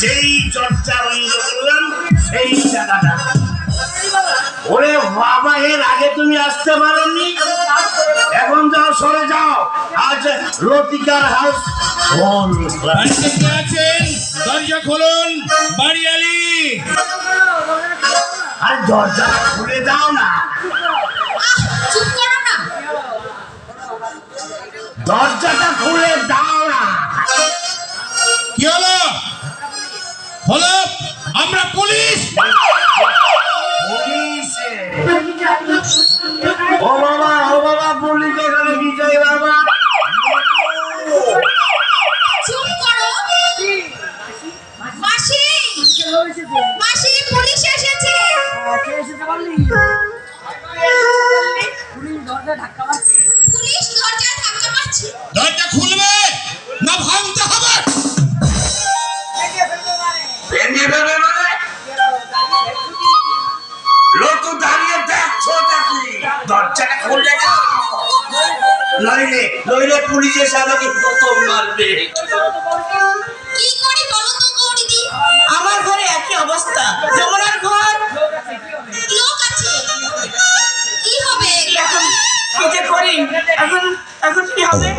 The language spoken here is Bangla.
যেই চর্চা বন্ধ করলাম সেই টাকাটা ওরে বাবা এর আগে তুমি আসতে পারোনি? এখন যাও সরে যাও। আজ লতিকার হাউস আছেন? দরজা খুলুন বাড়িয়ালি। আর দরজা খুলে দাও না। চুপ করো না। দরজাটা খুলে দাও হলো আমরা পুলিশ। পুলিশে ও বাবা ও বাবা পুলিশ এখানে কি চাই বাবা। চুপ করো। মাসি মাসি পুলিশ এসেছে। পুলিশ মানে? লোক দাঁড়িয়ে দেখছ নাকি দরজাটা খুলে দাও নইলে নইলে পুলিশ এসে আমাকে প্রথম মারবে। কি করি বলো তো গৌরীদি? আমার ঘরে একই অবস্থা। যমুনার ঘর। লোক আছে। কি হবে? এখন কি করি? এখন এখন কি হবে?